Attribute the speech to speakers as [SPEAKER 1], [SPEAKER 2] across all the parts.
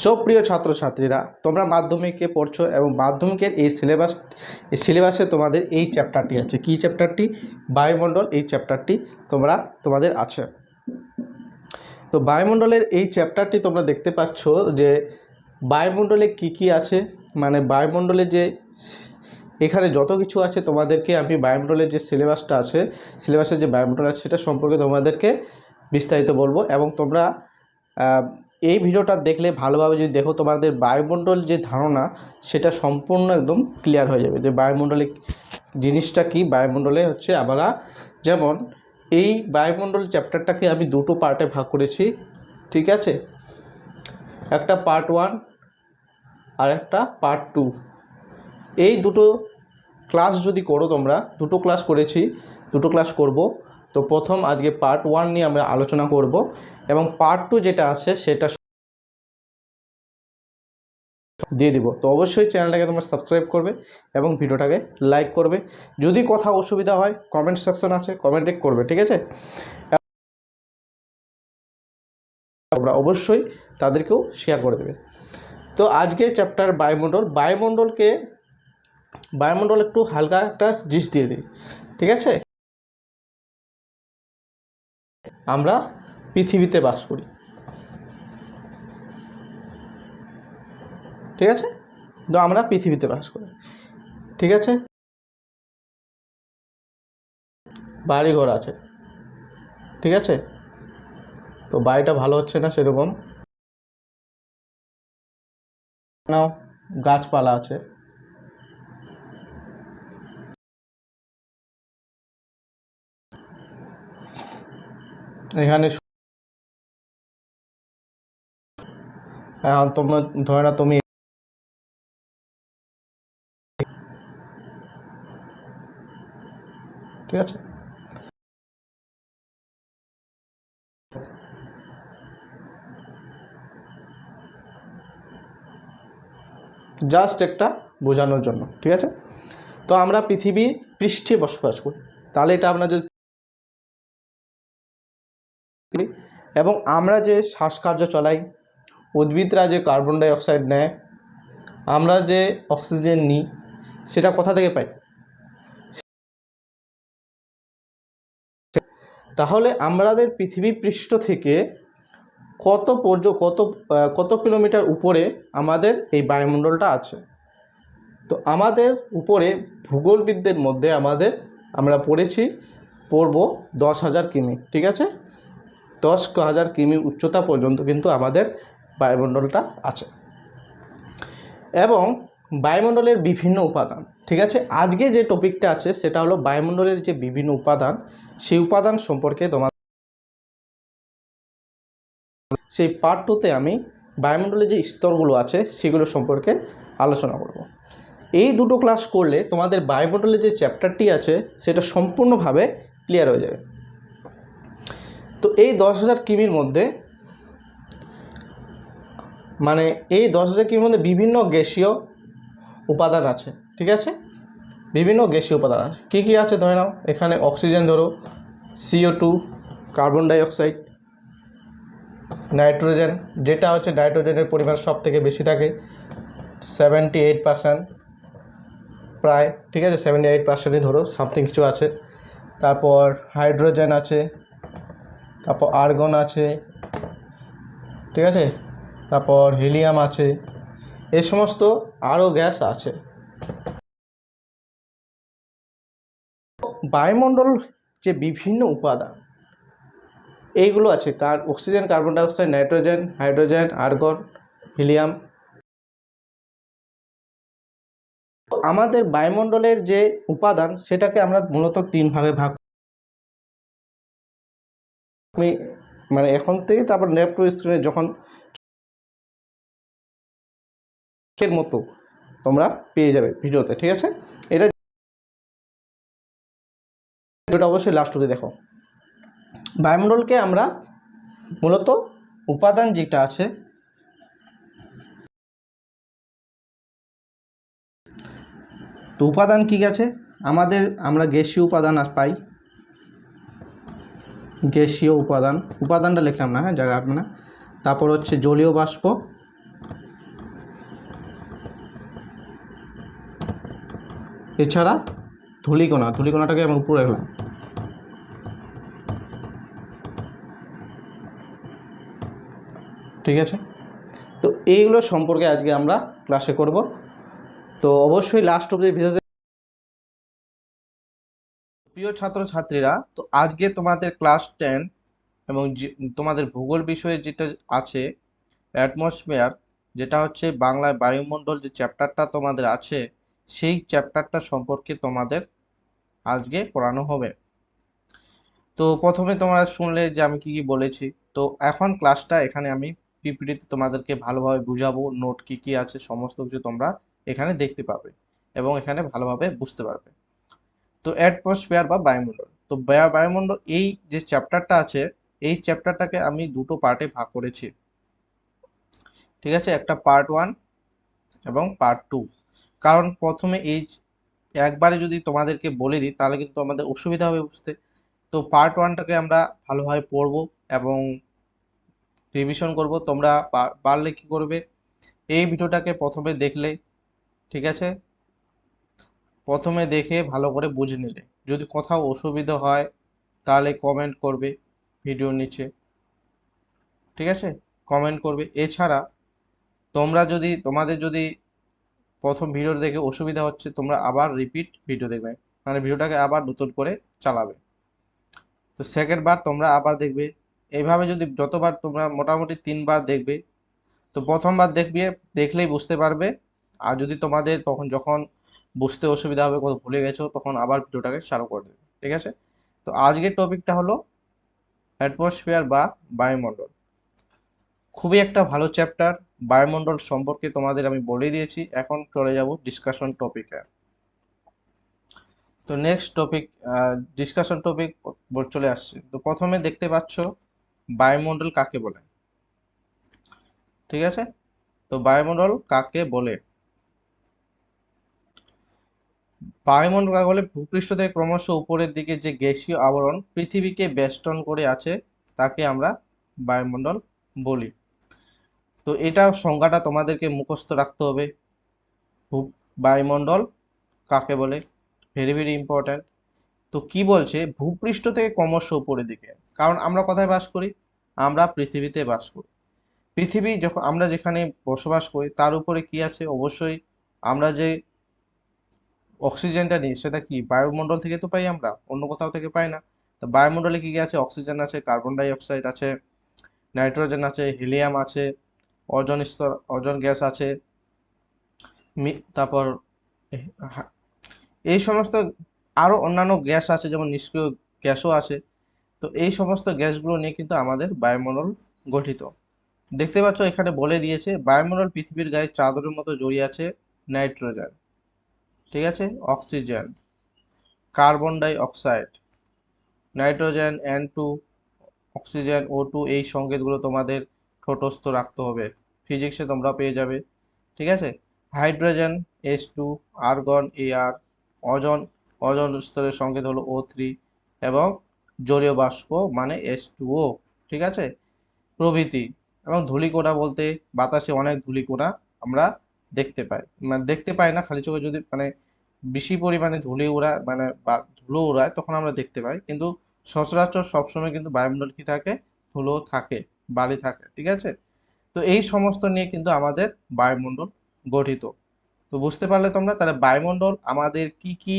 [SPEAKER 1] সুপ্রিয় ছাত্রছাত্রীরা, তোমরা মাধ্যমিকে পড়ছো এবং মাধ্যমিকের এই সিলেবাস এই সিলেবাসে তোমাদের এই চ্যাপ্টারটি আছে। কী চ্যাপ্টারটি? বায়ুমণ্ডল, এই চ্যাপ্টারটি তোমরা তোমাদের আছে। তো বায়ুমণ্ডলের এই চ্যাপ্টারটি তোমরা দেখতে পাচ্ছ যে বায়ুমণ্ডলে কি কি আছে। মানে বায়ুমণ্ডলে যে এখানে যত কিছু আছে তোমাদেরকে আমি বায়ুমণ্ডলের যে সিলেবাসটা আছে, সিলেবাসের যে বায়ুমণ্ডল আছে, সেটা সম্পর্কে তোমাদেরকে বিস্তারিত বলব এবং তোমরা এই ভিডিওটা দেখলে ভালোভাবে যদি দেখো তোমাদের বায়ুমণ্ডল যে ধারণা, সেটা সম্পূর্ণ একদম ক্লিয়ার হয়ে যাবে যে বায়ুমণ্ডলে জিনিসটা কি? বায়ুমণ্ডলে হচ্ছে আমরা যেমন এই বায়ুমণ্ডল চ্যাপ্টারটাকে আমি দুটো পার্টে ভাগ করেছি, ঠিক আছে? একটা পার্ট ওয়ান আর একটা পার্ট টু এই দুটো ক্লাস যদি করো তোমরা, দুটো ক্লাস করেছি, দুটো ক্লাস করব, তো প্রথম আজকে পার্ট ওয়ান নিয়ে আমরা আলোচনা করব। এবং পার্ট টু যেটা আছে সেটা দিয়ে দিব। তো অবশ্যই চ্যানেলটাকে তোমরা সাবস্ক্রাইব করবে এবং ভিডিওটাকে লাইক করবে। যদি কোথাও অসুবিধা হয় কমেন্ট সেকশন আছে কমেন্টে করবে, ঠিক আছে? তোমরা অবশ্যই তাদেরকেও শেয়ার করে দেবে। তো আজকে চ্যাপ্টার বায়ুমণ্ডল। বায়ুমণ্ডলকে, বায়ুমণ্ডল একটু হালকা একটা জিস দিয়ে দিই, ঠিক আছে? আমরা পৃথিবীতে বাস করি। ঠিক আছে? তো আমরা পৃথিবীতে বাস করি। ঠিক আছে? বাড়ি ঘর আছে। ঠিক আছে? তো বাড়িটা ভালো হচ্ছে না সেরকম? নাও, গাছপালা আছে। এখানে তোমরা ধরে না তুমি ঠিক আছে? জাস্ট একটা বোঝানোর জন্য, ঠিক আছে? তো আমরা পৃথিবীর পৃষ্ঠে বসবাস করি। তাহলে এটা আপনার যদি এবং আমরা যে শ্বাসকার্য চলাই উদ্ভিদরা যে কার্বন ডাই অক্সাইড নেয়, আমরা যে অক্সিজেন নিই, সেটা কোথা থেকে পাই? তাহলে আমাদের পৃথিবী পৃষ্ঠ থেকে কত পর্য, কত কত কিলোমিটার উপরে আমাদের এই বায়ুমণ্ডলটা আছে? তো আমাদের উপরে ভূগোলবিদদের মধ্যে আমাদের, আমরা পড়েছি, পড়ব দশ হাজার কিমি, ঠিক আছে? দশ হাজার কিমি উচ্চতা পর্যন্ত কিন্তু আমাদের বায়ুমণ্ডলটা আছে। এবং বায়ুমণ্ডলের বিভিন্ন উপাদান, ঠিক আছে? আজকে যে টপিকটা আছে, সেটা হলো বায়ুমণ্ডলের যে বিভিন্ন উপাদান, সেই উপাদান সম্পর্কে তোমার সেই পার্ট টুতে আমি বায়ুমণ্ডলের যে স্তরগুলো আছে, সেগুলো সম্পর্কে আলোচনা করব। এই দুটো ক্লাস করলে তোমাদের বায়ুমণ্ডলের যে চ্যাপ্টারটি আছে, সেটা সম্পূর্ণভাবে ক্লিয়ার হয়ে যাবে। তো এই দশ হাজার কিমির মধ্যে মানে এই দশ হাজার কিমির মধ্যে বিভিন্ন গ্যাসীয় উপাদান আছে, ঠিক আছে? বিভিন্ন গ্যাসীয় উপাদান আছে। কী কী আছে ধরে নাও? এখানে অক্সিজেন ধরো CO two carbon dioxide nitrogen যেটা হচ্ছে নাইট্রোজেনের পরিমাণ সব থেকে বেশি থাকে সেভেন্টি এইট পার্সেন্ট প্রায়, ঠিক আছে? সেভেন্টি এইট পার্সেন্টই ধরো সামথিং কিছু আছে। তারপর হাইড্রোজেন আছে, তারপর আর্গন আছে, ঠিক আছে? তারপর হিলিয়াম আছে এই সমস্ত আরও গ্যাস আছে। বায়ুমণ্ডল যে বিভিন্ন উপাদান, এইগুলো আছে কার oxygen, carbon dioxide, nitrogen, hydrogen, argon, helium. আমাদের বায়ুমণ্ডলের যে উপাদান, সেটাকে আমরা মূলত তিন ভাগে ভাগ আমি মানে এখন থেকে তারপর ল্যাপটপ স্ক্রিনে যখন এর মতো তোমরা পেয়ে যাবে ভিডিওতে, ঠিক আছে? এটা ভিডিওটা অবশ্যই লাস্ট অবধি দেখো। বায়ুমণ্ডলকে আমরা মূলত উপাদান যেটা আছে, তো উপাদান কী আছে? আমাদের, আমরা গ্যাসীয় উপাদান পাই। গ্যাসীয় উপাদান, উপাদানটা লিখলাম না হ্যাঁ জায়গা না। তারপর হচ্ছে জলীয় বাষ্প এছাড়া ধূলিকণা, ধূলিকণাটাকে আমি উপরে রাখলাম ঠিক আছে? তো এইগুলো সম্পর্কে আজকে আমরা ক্লাসে করব। তো অবশ্যই লাস্ট অব্দি ভিডিওতে প্রিয় ছাত্রছাত্রীরা, তো আজকে তোমাদের ক্লাস টেন এবং তোমাদের ভূগোল বিষয়ে যেটা আছে অ্যাটমসফিয়ার যেটা হচ্ছে বাংলায় বায়ুমণ্ডল যে চ্যাপ্টারটা তোমাদের আছে সেই চ্যাপ্টারটা সম্পর্কে তোমাদের আজকে পড়ানো হবে। তো প্রথমে তোমরা শুনলে যে আমি কি কি বলেছি। তো এখন ক্লাসটা এখানে আমি পিপিটিতে তোমাদেরকে ভালোভাবে বুঝাবো নোট কি কি আছে, সমস্ত কিছু তোমরা এখানে দেখতে পাবে এবং এখানে ভালোভাবে বুঝতে পারবে। তো অ্যাটমসফিয়ার বা বায়ুমণ্ডল। তো বায়ু- বায়ুমণ্ডল এই যে চ্যাপ্টারটা আছে, এই চ্যাপ্টারটাকে আমি দুটো পার্টে ভাগ করেছি। ঠিক আছে? একটা পার্ট ওয়ান এবং পার্ট টু কারণ প্রথমে এই একবারে যদি তোমাদেরকে বলে দিই, তাহলে কিন্তু আমাদের অসুবিধা হবে বুঝতে। তো পার্ট ওয়ানটাকে আমরা ভালোভাবে পড়ব এবং রিভিশন করব। তোমরা পারলে কি করবে? এই ভিডিওটাকে প্রথমে দেখলে, ঠিক আছে? প্রথমে দেখে ভালো করে বুঝে নিলে। যদি কোথাও অসুবিধা হয়, তাহলে কমেন্ট করবে ভিডিওর নিচে। ঠিক আছে? কমেন্ট করবে। এছাড়া তোমরা যদি, তোমাদের যদি প্রথম ভিডিও দেখে অসুবিধা হচ্ছে, তোমরা আবার রিপিট ভিডিও দেখবে। মানে ভিডিওটাকে আবার নতুন করে চালাবে। তো সেকেন্ড বার তোমরা আবার দেখবে। এইভাবে যদি যতবার তোমরা মোটামুটি তিনবার দেখবে, তো প্রথমবার দেখবে, দেখলেই বুঝতে পারবে। আর যদি তোমাদের তখন যখন বুঝতে অসুবিধা হবে, কোথাও ভুলে গেছো, তখন আবার ভিডিওটাকে চালু করে দেবে। ঠিক আছে? তো আজকের টপিকটা হলো অ্যাটমসফিয়ার বা বায়ুমণ্ডল। খুবই একটা ভালো চ্যাপ্টার বায়ুমণ্ডল সম্পর্কে তোমাদের আমি বলে দিয়েছি। এখন চলে যাব ডিসকাশন টপিকে তো নেক্সট টপিক ডিসকাশন টপিক চলে আসছে। তো প্রথমে দেখতে পাচ্ছ বায়ুমণ্ডল কাকে বলে? ঠিক আছে? তো বায়ুমণ্ডল কাকে বলে? বায়ুমণ্ডল কাকে বলে? ভূপৃষ্ঠ থেকে ক্রমশ উপরের দিকে যে গ্যাসীয় আবরণ পৃথিবীকে বেষ্টন করে আছে, তাকে আমরা বায়ুমণ্ডল বলি। তো এটা সংজ্ঞাটা তোমাদেরকে মুখস্থ রাখতে হবে। বায়ুমণ্ডল কাকে বলে? ভেরি ভেরি ইম্পর্ট্যান্ট তো কি বলছে? ভূপৃষ্ঠ থেকে ক্রমশ উপরের দিকে। কারণ আমরা কোথায় বাস করি? আমরা পৃথিবীতে বাস করি। পৃথিবী যখন আমরা যেখানে বসবাস করি, তার উপরে কি আছে? অবশ্যই আমরা যে অক্সিজেনটা নিই, সেটা কি? বায়ুমণ্ডল থেকে তো পাই আমরা, অন্য কোথাও থেকে পাই না। তো বায়ুমণ্ডলে কি কি আছে? অক্সিজেন আছে, কার্বন ডাই অক্সাইড আছে, নাইট্রোজেন আছে, হিলিয়াম আছে ওজোন স্তর ওজোন গ্যাস আছে তারপর এই সমস্ত আরও অন্যান্য গ্যাস আছে, যেমন নিষ্ক্রিয় গ্যাসও আছে। তো এই সমস্ত গ্যাসগুলো নিয়ে কিন্তু আমাদের বায়ুমণ্ডল গঠিত। দেখতে পাচ্ছ, এখানে বলে দিয়েছে, বায়ুমণ্ডল পৃথিবীর গায়ে চাদরের মতো জড়িয়ে আছে নাইট্রোজেন। ঠিক আছে? Oxygen, carbon dioxide, nitrogen, N two, oxygen, O two, এই সংকেতগুলো তোমাদের ঠোঁটস্থ রাখতে হবে। ফিজিক্সে তোমরা পেয়ে যাবে, ঠিক আছে? হাইড্রোজেন এস টু আর্গন এ আর অজন অজন স্তরের সংকেত হলো ও থ্রি এবং জলীয় বাষ্প মানে এস টু ও ঠিক আছে? প্রভৃতি এবং ধূলিকণা বলতে বাতাসে অনেক ধূলিকণা আমরা দেখতে পাই। মানে দেখতে পাই না, খালি চোখে যদি মানে বেশি পরিমাণে ধূলি উড়ায় মানে বা ধুলো উড়ায়, তখন আমরা দেখতে পাই। কিন্তু সচরাচর সবসময় কিন্তু বায়ুমণ্ডল কি থাকে? ধুলো থাকে, বালি থাকে, ঠিক আছে? তো এই সমস্ত নিয়ে কিন্তু আমাদের বায়ুমণ্ডল গঠিত। তো বুঝতে পারলে তোমরা, তাহলে বায়ুমণ্ডল আমাদের কি কি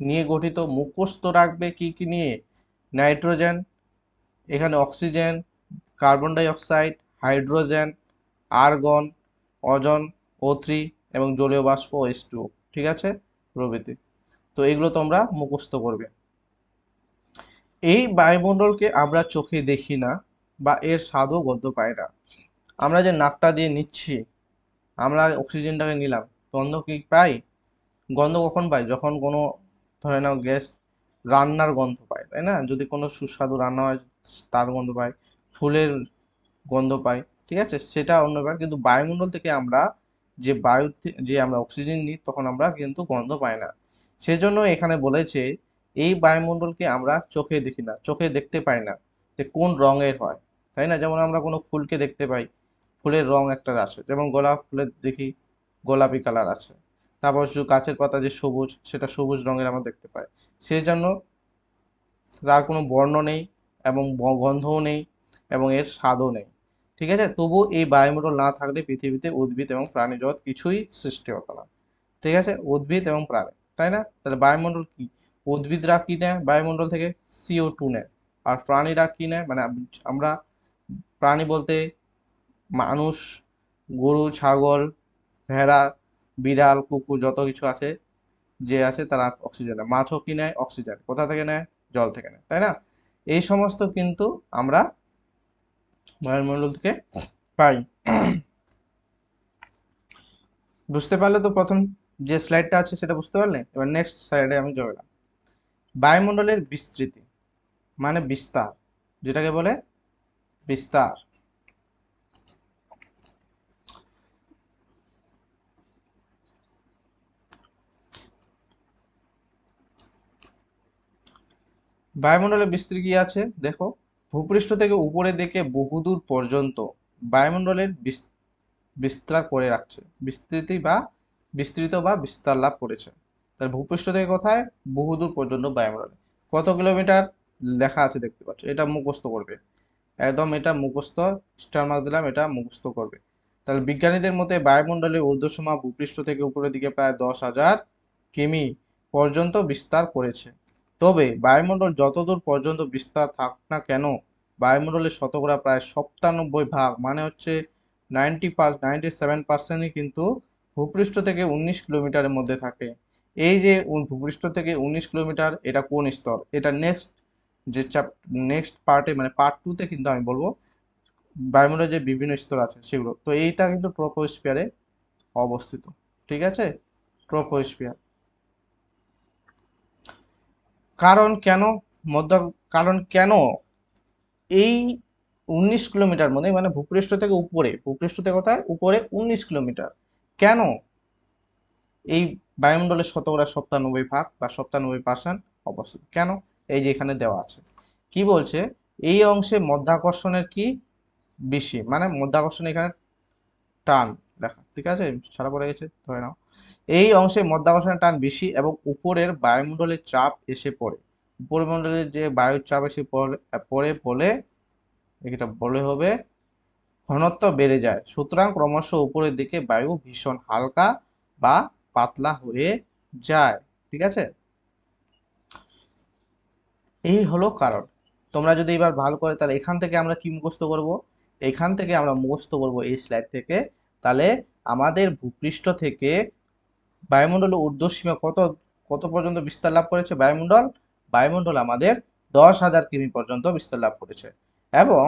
[SPEAKER 1] নিয়ে গঠিত? মুখস্থ রাখবে কি কি নিয়ে? নাইট্রোজেন, এখানে oxygen, carbon dioxide hydrogen, argon, ozone O three এবং জলীয় বাষ্প এস ঠিক আছে? প্রভৃতি। তো এগুলো তোমরা মুখস্থ করবে। এই বায়ুমণ্ডলকে আমরা চোখে দেখি না বা এর স্বাদও গন্ধ পাই না। আমরা যে নাকটা দিয়ে নিচ্ছি, আমরা অক্সিজেনটাকে নিলাম, গন্ধ কি পাই? গন্ধ কখন পাই? যখন কোনো, ধরে নাও গ্যাস রান্নার গন্ধ পাই তাই না? যদি কোনো সুস্বাদু রান্না হয়, তার গন্ধ পাই ফুলের গন্ধ পাই ঠিক আছে? সেটা অন্য ব্যাপার। কিন্তু বায়ুমণ্ডল থেকে আমরা যে বায়ু যে আমরা অক্সিজেন নিই, তখন আমরা কিন্তু গন্ধ পাই না। সেজন্য এখানে বলেছে, এই বায়ুমণ্ডলকে আমরা চোখে দেখি না, চোখে দেখতে পাই না যে কোন রঙের হয়, তাই না? যেমন আমরা কোনো ফুলকে দেখতে পাই ফুলের রং একটা আছে যেমন গোলাপ ফুলের দেখি গোলাপি কালার আছে। তারপর গাছের পাতা যে সবুজ, সেটা সবুজ রঙের আমরা দেখতে পাই। সেই জন্য তার কোনো বর্ণ নেই এবং গন্ধও নেই এবং এর স্বাদও নেই। ঠিক আছে? তবু এই বায়ুমণ্ডল না থাকলে পৃথিবীতে উদ্ভিদ এবং প্রাণী জগৎ কিছুই সৃষ্টি হতো না। ঠিক আছে? উদ্ভিদ এবং প্রাণী, তাই না? তাহলে বায়ুমণ্ডল কি? উদ্ভিদরা কি নেয় বায়ুমণ্ডল থেকে? সিও টু নেয়। আর প্রাণীরা কি নেয়? মানে আমরা প্রাণী বলতে মানুষ, গরু, ছাগল, ভেড়া, বিড়াল, কুকুর যত কিছু আছে, যে আছে তারা অক্সিজেন নেয়। মাছও কি নেয়? অক্সিজেন কোথা থেকে নেয়? জল থেকে নেয়। তাই না? এই সমস্ত কিন্তু আমরা বায়ুমণ্ডল থেকে পাই। বুঝতে পারলে তো প্রথম যে স্লাইডটা আছে সেটা বুঝতে পারলে? এবার নেক্সট স্লাইডে আমি গেলাম বায়ুমণ্ডলের বিস্তৃতি মানে বিস্তার, যেটাকে বলে বিস্তার। বায়ুমণ্ডলের বিস্তৃতি কি আছে? দেখো, ভূপৃষ্ঠ থেকে উপরের দিকে বহুদূর পর্যন্ত বায়ুমণ্ডলের বিস- বিস্তার করে রাখছে। বিস্তৃতি বা, বিস্তৃত বা বিস্তার লাভ করেছে। তাহলে ভূপৃষ্ঠ থেকে কোথায়? বহুদূর পর্যন্ত বায়ুমণ্ডলে। কত কিলোমিটার লেখা আছে দেখতে পাচ্ছ? এটা মুখস্থ করবে। একদম এটা মুখস্থ, স্টার মার্ক দিলাম, এটা মুখস্থ করবে। তাহলে বিজ্ঞানীদের মতে বায়ুমণ্ডলের ঊর্ধ্বসীমা ভূপৃষ্ঠ থেকে উপরের দিকে প্রায় দশ হাজার কিমি পর্যন্ত বিস্তার করেছে। তবে বায়ুমণ্ডল যতদূর পর্যন্ত বিস্তার থাক না কেন, বায়ুমণ্ডলের শতকরা প্রায় সপ্তানব্বই ভাগ মানে হচ্ছে নাইনটি পার নাইনটি সেভেন পার্সেন্টই কিন্তু ভূপৃষ্ঠ থেকে উনিশ কিলোমিটারের মধ্যে থাকে। এই যে ভূপৃষ্ঠ থেকে উনিশ কিলোমিটার, এটা কোন স্তর? এটা নেক্সট যে চ্যাপ নেক্সট পার্টে মানে পার্ট টুতে কিন্তু আমি বলব, বায়ুমণ্ডলের যে বিভিন্ন স্তর আছে সেগুলো। তো এইটা কিন্তু ট্রপোস্ফিয়ারে অবস্থিত। ঠিক আছে? ট্রপোস্ফিয়ার কারণ কেন মধ্য কারণ কেন এই উনিশ কিলোমিটার মধ্যে মানে ভূপৃষ্ঠ থেকে উপরে, ভূপৃষ্ঠ থেকে কোথায়? উপরে উনিশ কিলোমিটার। কেন এই বায়ুমণ্ডলের শতকরা সপ্তানব্বই ভাগ বা সপ্তানব্বই পার্সেন্ট অবস্থিত কেন? এই যে এখানে দেওয়া আছে। কি বলছে? এই অংশে মধ্যাকর্ষণের কি? বেশি। মানে মধ্যাকর্ষণ এখানে টান দেখা ঠিক আছে? সারা পড়ে গেছে? ধরে নাও। এই অংশে মধ্যাকর্ষণের টান বেশি এবং উপরের বায়ুমণ্ডলের চাপ এসে পড়ে। উপরিমণ্ডলের যে বায়ুর চাপ এসে পড়ে বলে এটা বলে হবে ঘনত্ব বেড়ে যায়। সুতরাং ক্রমশ উপরের দিকে বায়ু ভীষণ হালকা বা পাতলা হয়ে যায়। ঠিক আছে? এই হলো কারণ। তোমরা যদি এবার ভালো করে তাহলে এখান থেকে আমরা কি মুখস্থ করব? এখান থেকে আমরা মুখস্থ করব এই স্লাইড থেকে। তাহলে আমাদের ভূপৃষ্ঠ থেকে বায়ুমণ্ডলের ঊর্ধ্বসীমা কত কত পর্যন্ত বিস্তার লাভ করেছে বায়ুমণ্ডল? বায়ুমণ্ডল আমাদের দশ হাজার কিমি পর্যন্ত বিস্তার লাভ করেছে। এবং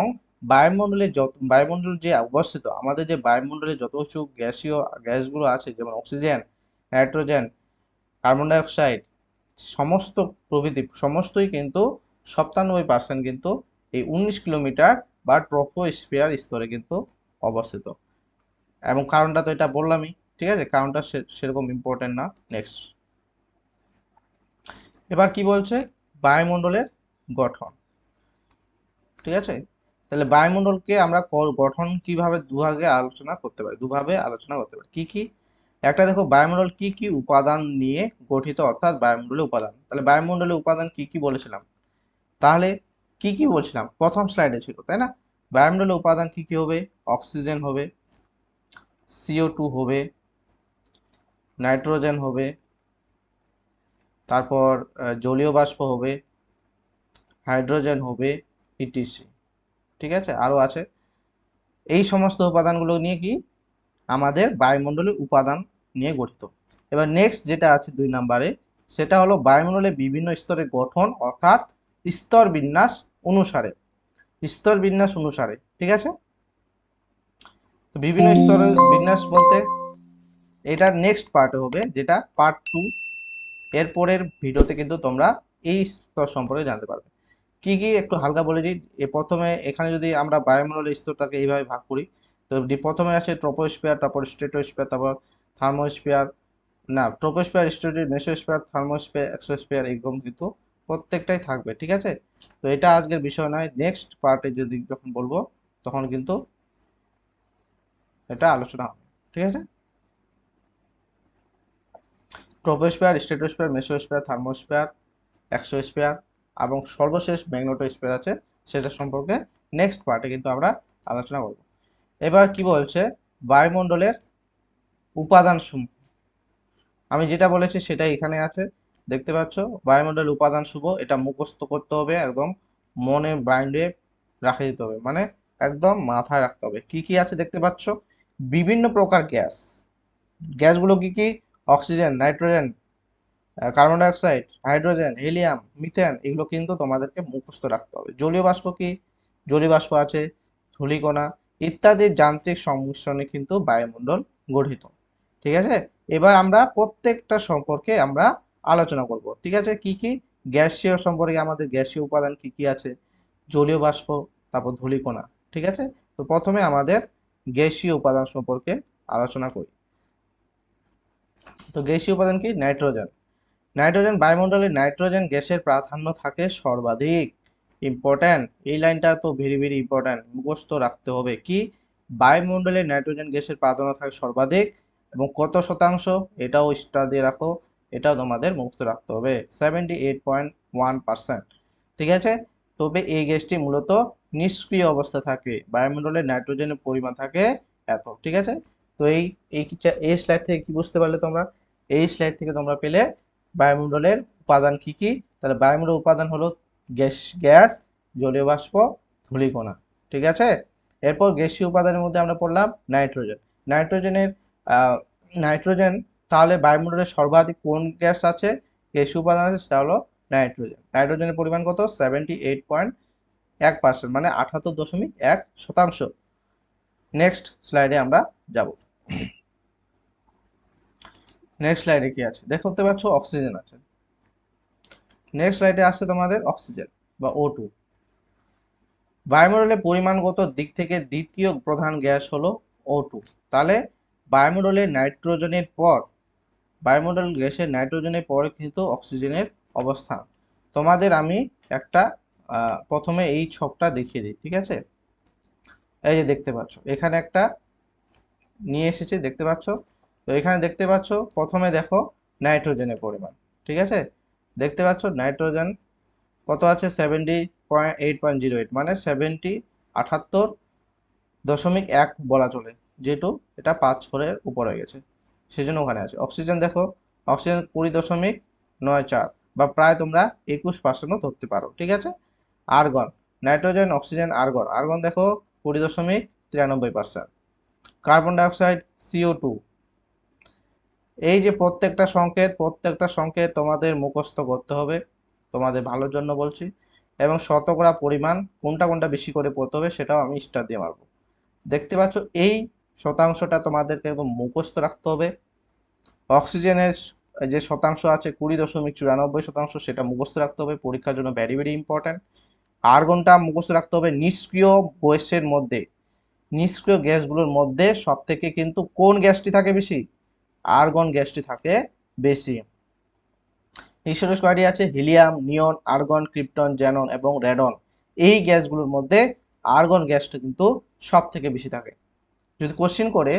[SPEAKER 1] বায়ুমণ্ডলে যত, বায়ুমণ্ডল যে অবস্থিত, আমাদের যে বায়ুমণ্ডলে যত কিছু গ্যাসীয় গ্যাসগুলো আছে, যেমন oxygen, nitrogen, carbon die oxide সমস্ত প্রভৃতি, সমস্তই কিন্তু সপ্তানব্বই পার্সেন্ট কিন্তু এই উনিশ কিলোমিটার বা ট্রপোস্ফিয়ার স্তরে কিন্তু অবস্থিত। এবং কারণটা তো এটা বললামই। ঠিক আছে? কারণটা সেরকম ইম্পর্টেন্ট না। নেক্সট এবার কি বলছে? বায়ুমণ্ডলের গঠন। ঠিক আছে? তাহলে বায়ুমণ্ডলকে আমরা গঠন কীভাবে দুভাগে আলোচনা করতে পারি? দুভাবে আলোচনা করতে পারি। কি কি? একটা দেখো, বায়ুমণ্ডল কি কি উপাদান নিয়ে গঠিত, অর্থাৎ বায়ুমণ্ডলের উপাদান। তাহলে বায়ুমণ্ডলের উপাদান কি কি বলেছিলাম? তাহলে কি কি বলছিলাম? প্রথম স্লাইডে ছিল, তাই না? বায়ুমণ্ডলের উপাদান কি কি হবে? অক্সিজেন হবে সিও টু হবে নাইট্রোজেন হবে, তারপর জলীয় বাষ্প হবে, হাইড্রোজেন হবে, ইটিসি। ঠিক আছে? আরও আছে। এই সমস্ত উপাদানগুলো নিয়ে কি আমাদের বায়ুমণ্ডলের উপাদান নিয়ে গঠিত। এবার নেক্সট যেটা আছে দুই নম্বরে, সেটা হলো বায়ুমণ্ডলের বিভিন্ন স্তরের গঠন, অর্থাৎ স্তর বিন্যাস অনুসারে। স্তর বিন্যাস অনুসারে। ঠিক আছে? বিভিন্ন স্তরের বিন্যাস বলতে এটা নেক্সট পার্টে হবে, যেটা পার্ট টু এরপরের ভিডিওতে কিন্তু তোমরা এই স্তর সম্পর্কে জানতে পারবে। কি কি একটু হালকা বলে দিই প্রথমে এখানে যদি আমরা বায়ুমণ্ডলের স্তরটাকে এইভাবে ভাগ করি, তো প্রথমে আছে ট্রপোস্ফিয়ার তারপর স্ট্রেটোস্ফিয়ার তারপর থার্মোস্ফিয়ার না troposphere strato mesosphere thermosphere exosphere এরকম কিন্তু প্রত্যেকটাই থাকবে, ঠিক আছে? তো এটা আজকের বিষয় নয় নেক্সট পার্টে যদি যখন বলব, তখন কিন্তু এটা আলোচনা হবে, ঠিক আছে? Troposphere stratosphere mesosphere, thermosphere, exosphere এবং সর্বশেষ ম্যাগনেটোস্ফিয়ার আছে সেটা সম্পর্কে নেক্সট পার্টে কিন্তু আমরা আলোচনা করব। এবার কি বলছে? বায়ুমণ্ডলের উপাদান সমূহ আমি যেটা বলেছি সেটা এখানে আছে। দেখতে পাচ্ছ? বায়ুমণ্ডল উপাদান শুভ এটা মুখস্থ করতে হবে, একদম মনে বাইন্ডে রাখে দিতে হবে মানে একদম মাথায় রাখতে হবে। কি কি আছে দেখতে পাচ্ছ? বিভিন্ন প্রকার গ্যাস। গ্যাসগুলো কি কি? Oxygen, nitrogen carbon dioxide, hydrogen, helium, methane, এগুলো কিন্তু তোমাদেরকে মুখস্থ রাখতে হবে। জলীয় বাষ্প কি? জলীয় বাষ্প আছে, ধূলিকণা ইত্যাদি যান্ত্রিক সংমিশ্রণে কিন্তু বায়ুমণ্ডল গঠিত। ঠিক আছে? এবার আমরা প্রত্যেকটা সম্পর্কে আমরা আলোচনা করব। ঠিক আছে? কি কি? গ্যাসীয় সম্পর্কে আমাদের গ্যাসীয় উপাদান কি কি আছে? জলীয় বাষ্প, তারপর ধূলিকণা। ঠিক আছে? তো প্রথমে আমাদের গ্যাসীয় উপাদান সম্পর্কে আলোচনা করি। তো গ্যাসীয় উপাদান কি? নাইট্রোজেন। নাইট্রোজেন বায়ুমণ্ডলে নাইট্রোজেন গ্যাসের প্রাধান্য থাকে সর্বাধিক। ইম্পর্ট্যান্ট এই লাইনটা তো ভেরি ভেরি ইম্পর্ট্যান্ট মুখস্থ রাখতে হবে কি? বায়ুমণ্ডলে নাইট্রোজেন গ্যাসের প্রাধান্য থাকে সর্বাধিক এবং কত শতাংশ? এটাও স্টার দিয়ে রাখো। এটাও তোমাদের মুখস্থ রাখতে হবে। Seventy eight point one percent ঠিক আছে? তবে এই গ্যাসটি মূলত নিষ্ক্রিয় অবস্থা থাকে। বায়ুমণ্ডলে নাইট্রোজেনের পরিমাণ থাকে এত। ঠিক আছে? তো এই এই স্লাইড থেকে কি বুঝতে পারলে তোমরা? এই স্লাইড থেকে তোমরা পেলে বায়ুমণ্ডলের উপাদান কি কি? তাহলে বায়ুমণ্ডলের উপাদান হলো গ্যাস গ্যাস, জলীয় বাষ্প, ধূলিকণা, ঠিক আছে? এরপর গ্যাসীয় উপাদানের মধ্যে আমরা পড়লাম নাইট্রোজেন। নাইট্রোজেনের নাইট্রোজেন, তাহলে বায়ুমণ্ডলের সর্বাধিক কোন গ্যাস আছে? গ্যাসীয় উপাদান আছে, সেটা হলো নাইট্রোজেন। নাইট্রোজেনের পরিমাণ কত? সেভেন্টি এইট পয়েন্ট এক পার্সেন্ট মানে আঠাত্তর দশমিক এক শতাংশ। নেক্সট স্লাইডে আমরা যাব। নেক্সট স্লাইডে কি আছে? দেখতে পাচ্ছ অক্সিজেন আছে। নেক্সট স্লাইডে আসছে তোমাদের অক্সিজেন বা ও টু বায়ুমণ্ডলের পরিমাণগত দিক থেকে দ্বিতীয় প্রধান গ্যাস হলো ও টু তাহলে বায়ুমণ্ডলে নাইট্রোজেনের পর বায়ুমণ্ডল গ্যাসের নাইট্রোজেনের পরে কিন্তু অক্সিজেনের অবস্থান। তোমাদের আমি একটা প্রথমে এই ছকটা দেখিয়ে দিই, ঠিক আছে? এই যে দেখতে পাচ্ছ, এখানে একটা নিয়ে এসেছি, দেখতে পাচ্ছ? তো এখানে দেখতে পাচ্ছ, প্রথমে দেখো নাইট্রোজেনের পরিমাণ, ঠিক আছে? দেখতে পাচ্ছ নাইট্রোজেন কত আছে? Seventy point eight point zero eight মানে সেভেন্টি আটাত্তর দশমিক এক বলা চলে, যেহেতু এটা পাঁচ ছরের উপর হয়ে গেছে, সেজন্য ওখানে আছে। অক্সিজেন দেখো, অক্সিজেন কুড়ি দশমিক নয় চার, বা প্রায় তোমরা একুশ পার্সেন্টও ধরতে পারো, ঠিক আছে? Argon, nitrogen, oxygen, argon argon দেখো কুড়ি দশমিক তিরানব্বই percent carbon dioxide CO two এই যে প্রত্যেকটা সংকেত প্রত্যেকটা সংকেত তোমাদের মুখস্থ করতে হবে, তোমাদের ভালোর জন্য বলছি, এবং শতকরা পরিমাণ কোনটা কোনটা বেশি করে পড়তে হবে সেটাও আমি স্টার দিয়ে মারবো। দেখতে পাচ্ছ, এই শতাংশটা তোমাদেরকে একদম মুখস্থ রাখতে হবে। অক্সিজেনের যে শতাংশ আছে কুড়ি দশমিক চুরানব্বই শতাংশ, সেটা মুখস্থ রাখতে হবে। পরীক্ষার জন্য ভ্যারি ভেরি ইম্পর্ট্যান্ট আর্গনটা মুখস্থ রাখতে হবে? নিষ্ক্রিয় গ্যাসের মধ্যে। নিষ্ক্রিয় গ্যাসগুলোর মধ্যে সব থেকে কিন্তু কোন গ্যাসটি থাকে বেশি? আর্গন গ্যাসটি থাকে বেশি। ঈশ্বরের কয়টি আছে? Helium, neon, argon, krypton xenon এবং রেডন এই গ্যাসগুলোর মধ্যে আর্গন গ্যাসটা কিন্তু সব থেকে বেশি থাকে। যদি কোশ্চিন করে,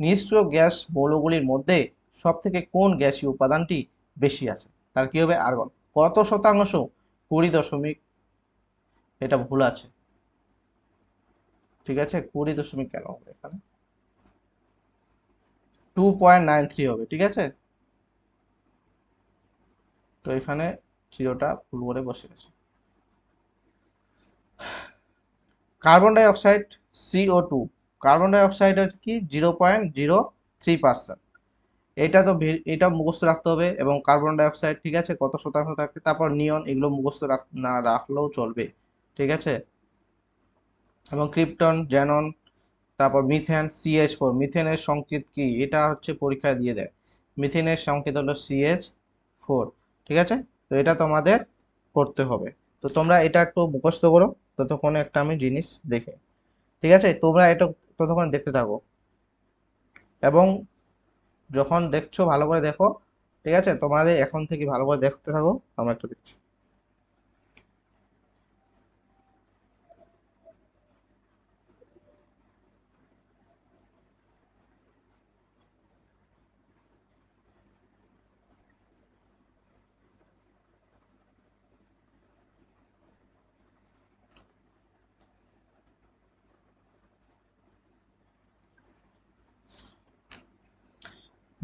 [SPEAKER 1] নিষ্ক্রিয় গ্যাস মৌলগুলির মধ্যে সব থেকে কোন গ্যাসীয় উপাদানটি বেশি আছে? তার কি হবে? আর্গন। কত শতাংশ? কুড়ি দশমিক, এটা ভুল আছে। ঠিক আছে? কুড়ি দশমিক কেন হবে এখানে? টু পয়েন্ট নাইন থ্রি হবে, ঠিক আছে? তো এখানে জিরোটা ভুল করে বসে গেছে। Carbon dioxide CO two carbon dioxide হচ্ছে কি? Zero point zero three percent এটা তো এটা মুখস্থ রাখতে হবে এবং কার্বন ডাই অক্সাইড ঠিক আছে? কত শতাংশ থাকে? তারপর নিয়ন এগুলো মুখস্থ না রাখলেও চলবে, ঠিক আছে? এবং ক্রিপ্টন জ্যানন তারপর মিথেন সিএইচ ফোর মিথেনের সংকেত কি? এটা হচ্ছে পরীক্ষায় দিয়ে দেয়। মিথেনের সংকেত হলো সিএইচ ফোর ঠিক আছে? তো এটা তোমাদের করতে হবে। তো তোমরা এটা একটু মুখস্থ করো, ততক্ষণে একটা আমি জিনিস দেখে। ঠিক আছে? তোমরা এটা ততক্ষণ দেখতে থাকো। এবং যখন দেখছ, ভালো করে দেখো। ঠিক আছে? তোমাদের এখন থেকে ভালো করে দেখতে থাকো, আমরা একটু দেখছি।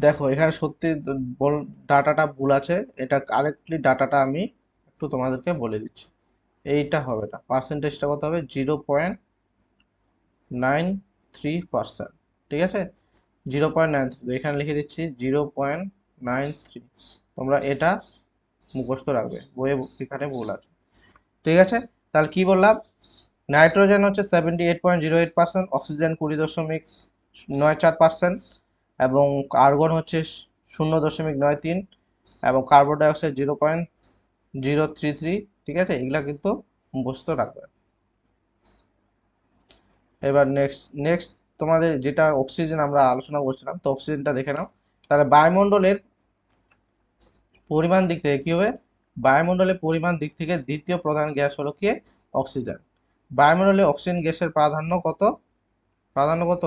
[SPEAKER 1] দেখো, এখানে সত্যি ডাটাটা ভুল আছে। এটা কারেক্টলি ডাটাটা আমি একটু তোমাদেরকে বলে দিচ্ছি। এইটা হবে না। পার্সেন্টেজটা কত হবে? Zero point nine three percent ঠিক আছে? জিরো পয়েন্ট নাইন থ্রি এখানে লিখে দিচ্ছি জিরো পয়েন্ট নাইন থ্রি তোমরা এটা মুখস্থ রাখবে। বইয়ে এখানে ভুল আছে। ঠিক আছে? তাহলে কি বললাম? নাইট্রোজেন হচ্ছে seventy eight point zero eight percent oxygen কুড়ি দশমিক নয় চার পার্সেন্ট এবং আর্গন হচ্ছে শূন্য দশমিক নয় তিন এবং carbon dioxide zero point zero three three ঠিক আছে? এগুলা কিন্তু মুখস্থ রাখবে এবার নেক্সট নেক্সট তোমাদের যেটা অক্সিজেন আমরা আলোচনা করছিলাম, তো অক্সিজেনটা দেখে নাও। তাহলে বায়ুমণ্ডলের পরিমাণ দিক থেকে কি হবে? বায়ুমণ্ডলের পরিমাণ দিক থেকে দ্বিতীয় প্রধান গ্যাস হলো কি? অক্সিজেন বায়ুমণ্ডলে অক্সিজেন গ্যাসের প্রাধান্য কত? প্রাধান্য কত?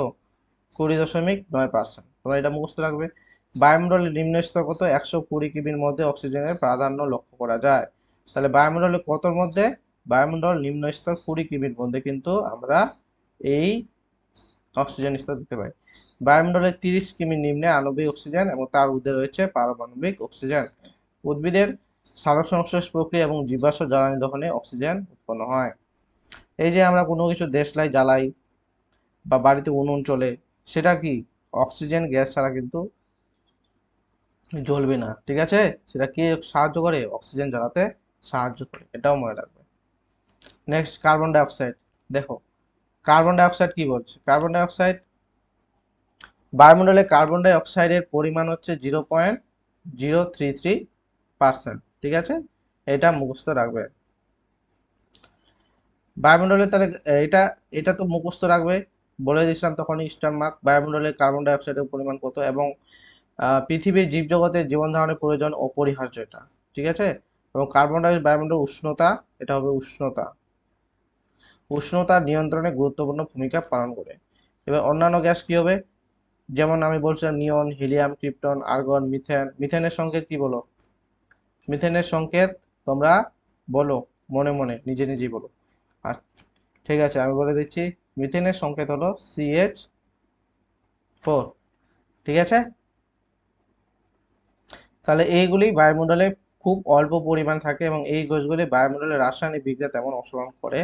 [SPEAKER 1] কুড়ি দশমিক নয় পার্সেন্ট তোমরা এটা মুখস্থ রাখবে। বায়ুমণ্ডলের নিম্ন স্তর কত? একশো কুড়ি কিবির মধ্যে অক্সিজেনের প্রাধান্য লক্ষ্য করা যায়। তাহলে বায়ুমণ্ডলে কতর মধ্যে? বায়ুমণ্ডল নিম্ন স্তর কুড়ি কিবির মধ্যে কিন্তু আমরা এই অক্সিজেন স্তর দিতে পারি বায়ুমণ্ডলের তিরিশ কিমি নিম্নে আণবিক অক্সিজেন এবং তার ঊর্ধ্বে রয়েছে পারমাণবিক অক্সিজেন। উদ্ভিদের সালোক সংশ্লেষ প্রক্রিয়া এবং জীবাশ্ম জ্বালানি দহনে অক্সিজেন উৎপন্ন হয়। এই যে আমরা কোনো কিছু দেশলাই, জ্বালাই বা বাড়িতে উনুন চলে, সেটা কি? অক্সিজেন, গ্যাস ছাড়া কিন্তু জ্বলবে না, ঠিক আছে? সেটা কি সাহায্য করে? অক্সিজেন জ্বালাতে সাহায্য করে, এটাও মনে রাখবে। নেক্সট কার্বন ডাইঅক্সাইড দেখো কার্বন ডাইঅক্সাইড কি বলছে? কার্বন ডাইঅক্সাইড বায়ুমণ্ডলে কার্বন ডাই অক্সাইডের পরিমাণ হচ্ছে zero point zero three three percent ঠিক আছে? এটা মুখস্থ রাখবে। বায়ুমণ্ডলে তাহলে, এটা এটা তো মুখস্থ রাখবে। বলে দিয়েছিলাম তখন ইস্টার্ন মার্ক বায়ুমণ্ডলে কার্বন ডাই অক্সাইডের পরিমাণ কত এবং পৃথিবীর জীবজগতে জীবন ধারণের প্রয়োজন অপরিহার্য এটা ঠিক আছে? এবং কার্বন ডাই বায়ুমণ্ডলের উষ্ণতা, এটা হবে উষ্ণতা। উষ্ণতা নিয়ন্ত্রণে গুরুত্বপূর্ণ ভূমিকা পালন করে। এবার অন্যান্য গ্যাস কি হবে? যেমন আমি বলছিলাম neon, helium, krypton, argon, methane. মিথেনের সংকেত কি বলো? মিথেনের সংকেত তোমরা বলো, মনে মনে, নিজে নিজেই বলো। আর ঠিক আছে, আমি বলে দিচ্ছি। মিথেনের সংকেত হলো সিএইচ ফোর ঠিক আছে? তাহলে এইগুলি বায়ুমণ্ডলে খুব অল্প পরিমাণ থাকে এবং এই গ্যাসগুলি বায়ুমণ্ডলে রাসায়নিক বিক্রিয়া তেমন অংশগ্রহণ করে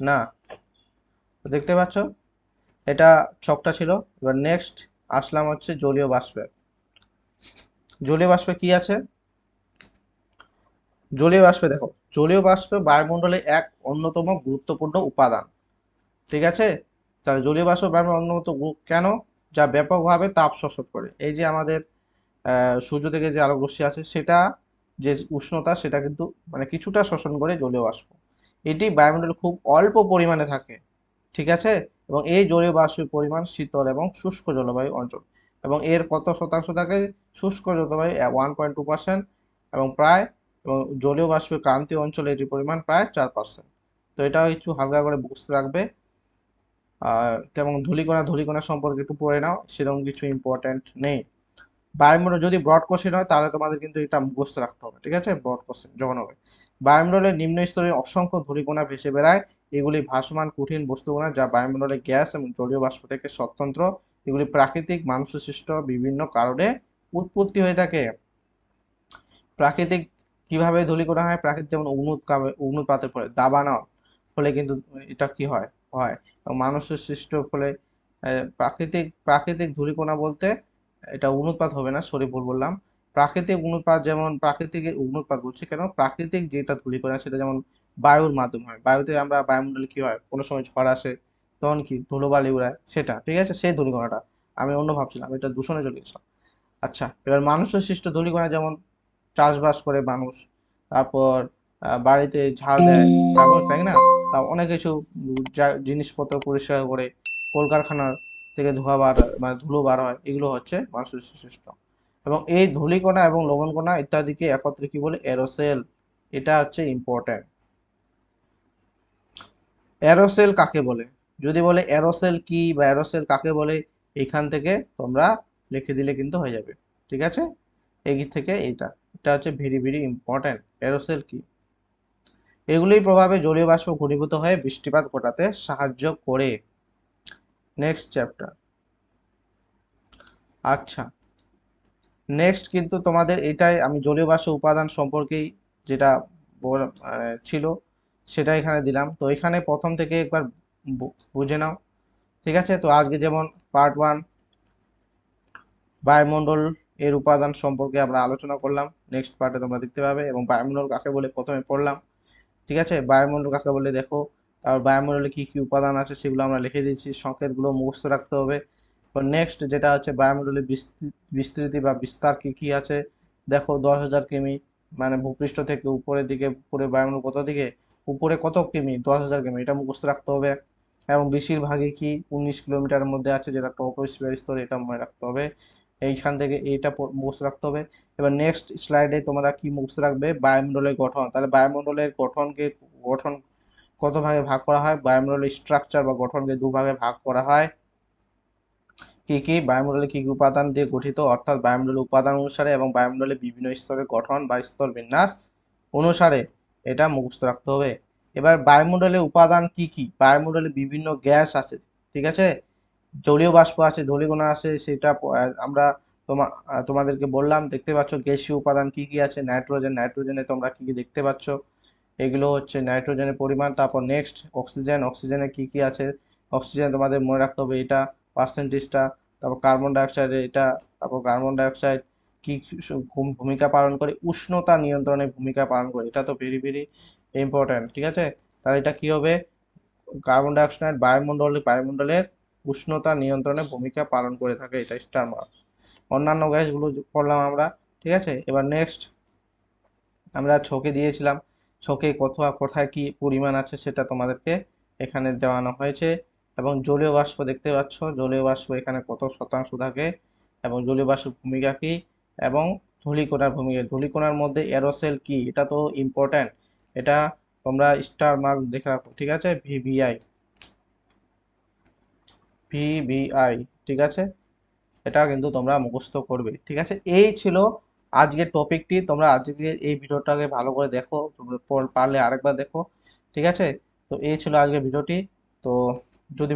[SPEAKER 1] না। দেখতে পাচ্ছ, এটা ছকটা ছিল। এবার নেক্সট আসলাম হচ্ছে জলীয় বাষ্পে। জলীয় বাষ্পে কি আছে? জলীয় বাষ্পে দেখো, জলীয় বাষ্প বায়ুমণ্ডলে এক অন্যতম গুরুত্বপূর্ণ উপাদান। ঠিক আছে? তাহলে জলীয় বাষ্প বায়ুমণ্ডলের অন্যতম কেন? যা ব্যাপকভাবে তাপ শোষণ করে। এই যে আমাদের সূর্য থেকে যে আলোক রশ্মি আছে সেটা যে উষ্ণতা, সেটা কিন্তু মানে কিছুটা শোষণ করে জলীয় বাষ্প। এটি বায়ুমণ্ডলে খুব অল্প পরিমাণে থাকে, ঠিক আছে? এবং এই জলীয় বাষ্পের পরিমাণ শীতল এবং শুষ্ক জলবায়ু অঞ্চল। এবং এর কত শতাংশ থাকে? শুষ্ক জলবায়ু ওয়ান পয়েন্ট টু পার্সেন্ট এবং প্রায়, এবং জলীয় বাষ্পের ক্রান্তীয় অঞ্চলে এটির পরিমাণ প্রায় চার পার্সেন্ট তো এটা একটু হালকা করে বুঝতে রাখবে তেমন ধূলিকণা ধূলিকণা সম্পর্কে একটু পড়ে নাও, সেরকম কিছু ইম্পর্টেন্ট নেই। বায়ুমণ্ডল যদি ব্রড কোশ্চেন হয়, তাহলে তোমাদের কিন্তু এটা মুখস্থ রাখতে হবে, ঠিক আছে? ব্রড কোশ্চেন যখন হবে বায়ুমণ্ডলের নিম্ন স্তরে অসংখ্য ধূলিকণা ভেসে বেড়ায়, এগুলি ভাসমান কঠিন বস্তুকণা যা বায়ুমণ্ডলে গ্যাস এবং জলীয় বাষ্প থেকে স্বতন্ত্র। এগুলি প্রাকৃতিক মানুষ সৃষ্ট বিভিন্ন কারণে উৎপত্তি হয়ে থাকে। প্রাকৃতিক কীভাবে ধূলিকণা হয়? প্রাকৃতিক যেমন অগ্নুৎপাতের ফলে দাবানল, ফলে কিন্তু এটা কি হয়? হয়। মানুষের সৃষ্ট ফলে প্রাকৃতিক প্রাকৃতিক ধূলিকণা বলতে এটা অনুৎপাত হবে না, সরি ভুল বললাম। প্রাকৃতিক অনুৎপাত যেমন প্রাকৃতিক অনুৎপাত বলছি কেন? প্রাকৃতিক যেটা ধূলিকণা, সেটা যেমন বায়ুর মাধ্যমে হয়। বায়ুতে আমরা বায়ুমণ্ডলে কি হয়? কোনো সময় ঝড় আসে, তখন কি? ধুলোবালি উড়ায়, সেটা, ঠিক আছে? সেই ধূলিকণাটা। আমি অন্য ভাবছিলাম, এটা দূষণে চলে গেছিলাম আচ্ছা এবার মানুষের সৃষ্ট ধূলিকণা যেমন চাষবাস করে মানুষ, তারপর বাড়িতে ঝাড় দেয়, তারপর তাই না? অনেক কিছু জিনিসপত্র পরিষ্কার করে কলকারখানার থেকে ধোঁয়া বার মানে ধুলো বার হয়, এগুলো হচ্ছে মানুষের সৃষ্ট এবং এই ধূলিকণা এবং লবণকণা ইত্যাদিকে একত্রে কি বলে? এরোসেল এটা হচ্ছে ইম্পর্ট্যান্ট অ্যারোসেল কাকে বলে? যদি বলে অ্যারোসেল কি বা অ্যারোসেল কাকে বলে, এখান থেকে তোমরা লিখে দিলে কিন্তু হয়ে যাবে। ঠিক আছে? এই থেকে এটা এটা হচ্ছে ভেরি ভেরি ইম্পর্ট্যান্ট অ্যারোসেল কি? এগুলির প্রভাবে জলীয় বাষ্প ঘনীভূত হয়ে বৃষ্টিপাত ঘটাতে সাহায্য করে। নেক্সট চ্যাপ্টার আচ্ছা। নেক্সট কিন্তু তোমাদের এটাই, আমি জলীয় বাষ্প উপাদান সম্পর্কেই যেটা মানে ছিল, সেটা এখানে দিলাম। তো এখানে প্রথম থেকে একবার বুঝে নাও। ঠিক আছে? তো আজকে যেমন পার্ট ওয়ান বায়ুমণ্ডল এর উপাদান সম্পর্কে আমরা আলোচনা করলাম। নেক্সট পার্টে তোমরা দেখতে পাবে এবং বায়ুমণ্ডল কাকে বলে প্রথমে পড়লাম। ঠিক আছে? বায়ুমণ্ডল কাকে বলে? দেখো আর বায়ুমণ্ডলে কি কি উপাদান আছে সেগুলো আমরা লিখে দিয়েছি, সংকেতগুলো মুখস্থ রাখতে হবে। এবার নেক্সট যেটা হচ্ছে বায়ুমণ্ডলের বিস্তৃতি বা বিস্তার কি কি আছে? দেখো, দশ হাজার কিমি মানে ভূপৃষ্ঠ থেকে উপরের দিকে উপরে বায়ুমণ্ডল কত দিকে? উপরে কত কিমি? দশ হাজার কিমি, এটা মুখস্থ রাখতে হবে। এবং বেশিরভাগই কি? উনিশ কিলোমিটারের মধ্যে আছে, যেটা ট্রপোস্ফিয়ার স্তর, এটা মনে রাখতে হবে। এইখান থেকে এইটা মুখস্থ রাখতে হবে। এবার নেক্সট স্লাইডে তোমরা কি মুখস্থ রাখবে? বায়ুমণ্ডলের গঠন। তাহলে বায়ুমণ্ডলের গঠনকে গঠন কত ভাগে ভাগ করা হয়? বায়ুমণ্ডলের স্ট্রাকচার বা গঠনকে দুভাগে ভাগ করা হয়। কি কি? বায়ুমণ্ডলে কি কি উপাদান দিয়ে গঠিত? অর্থাৎ বায়ুমণ্ডলের উপাদান অনুসারে এবং বায়ুমণ্ডলের বিভিন্ন স্তরের গঠন বা স্তর বিন্যাস অনুসারে এটা মুখস্থ রাখতে হবে। এবার বায়ুমণ্ডলের উপাদান কি কি? বায়ুমণ্ডলে বিভিন্ন গ্যাস আছে, ঠিক আছে? জলীয় বাষ্প আছে, ধূলিকণা আছে, সেটা আমরা তোমা তোমাদেরকে বললাম, দেখতে পাচ্ছ গ্যাসীয় উপাদান কি কি আছে, নাইট্রোজেন, নাইট্রোজেনে তোমরা কি কি দেখতে পাচ্ছ? এগুলো হচ্ছে নাইট্রোজেনের পরিমাণ, তারপর নেক্সট, অক্সিজেন, অক্সিজেনে কি কি আছে? অক্সিজেন তোমাদের মনে রাখতে হবে, এটা পার্সেন্টেজটা, তারপর কার্বন ডাইঅক্সাইড, এটা, তারপর কার্বন ডাইঅক্সাইড কি ভূমিকা পালন করে, উষ্ণতা নিয়ন্ত্রণে ভূমিকা পালন করে, এটা তো ভেরি ভেরি ইম্পর্ট্যান্ট ঠিক আছে? তাহলে এটা কি হবে? কার্বন ডাইঅক্সাইড বায়ুমণ্ডলে, বায়ুমণ্ডলের উষ্ণতা নিয়ন্ত্রণে ভূমিকা পালন করে থাকে এটা স্টার মার্ক অন্যান্য গ্যাসগুলো পড়লাম আমরা, ঠিক আছে? এবার নেক্সট আমরা ছকে দিয়েছিলাম। ছকে কোথায় কোথায় কি পরিমাণ আছে সেটা তোমাদেরকে এখানে দেওয়ানো হয়েছে। এবং জলীয় বাষ্প দেখতে পাচ্ছ, জলীয় বাষ্প এখানে কত শতাংশ থাকে এবং জলীয় বাষ্পের ভূমিকা কী এবং ধূলিকণার ভূমিকা ধূলিকণার মধ্যে এরোসেল কি? এটা তো ইম্পর্ট্যান্ট এটা তোমরা স্টার মার্ক দেখে রাখো, ঠিক আছে? ভিভিআই ভিভিআই ঠিক আছে? এটা কিন্তু তোমরা মুখস্থ করবে, ঠিক আছে? এই ছিল আজকের টপিকটি তোমরা আজকে এই ভিডিওটাকে ভালো করে দেখো, তোমরা পারলে আরেকবার দেখো, ঠিক আছে? তো এই ছিল আজকের ভিডিওটি। তো যদি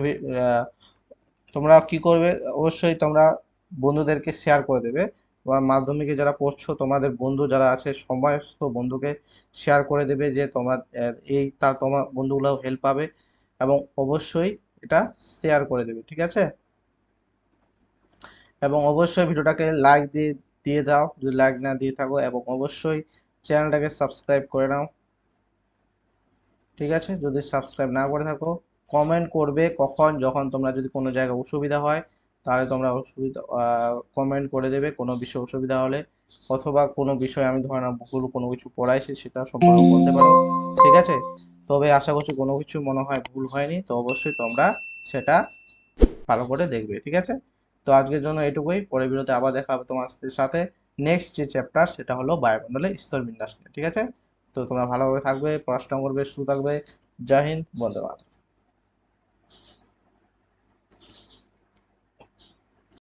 [SPEAKER 1] তোমরা কি করবে, অবশ্যই তোমরা বন্ধুদেরকে শেয়ার করে দেবে। বা মাধ্যমিকে যারা পড়ছো, তোমাদের বন্ধু যারা আছে, সমস্ত বন্ধুকে শেয়ার করে দেবে যে তোমরা এই, তার তোমার বন্ধুগুলোও হেল্প পাবে। এবং অবশ্যই এটা শেয়ার করে দেবে, ঠিক আছে? এবং অবশ্যই ভিডিওটাকে লাইক দিয়ে দিয়ে দাও, যদি লাইক না দিয়ে থাকো, এবং অবশ্যই চ্যানেলটাকে সাবস্ক্রাইব করে নাও, ঠিক আছে? যদি সাবস্ক্রাইব না করে থাকো কমেন্ট করবে কখন, যখন তোমরা যদি কোনো জায়গায় অসুবিধা হয়, তাহলে তোমরা অসুবিধা কমেন্ট করে দেবে, কোনো বিষয়ে অসুবিধা হলে, অথবা কোনো বিষয়ে আমি ধরে নাও ভুল কোনো কিছু পড়াইছি, সেটা সম্পর্কে বলতে পারো, ঠিক আছে? তবে আশা করছি কোনো কিছু মনে হয় ভুল হয়নি তো অবশ্যই তোমরা সেটা ভালো করে দেখবে ঠিক আছে? তো আজকের জন্য এটুকুই পরে বিরতে আবার দেখা হবে তোমার সাথে নেক্সট যে চ্যাপ্টার সেটা হলো বায়ুমণ্ডলের স্তর বিন্যাস নিয়ে, ঠিক আছে? তো তোমরা ভালোভাবে থাকবে পড়াশোনা করবে সুস্থ থাকবে জয় হিন্দ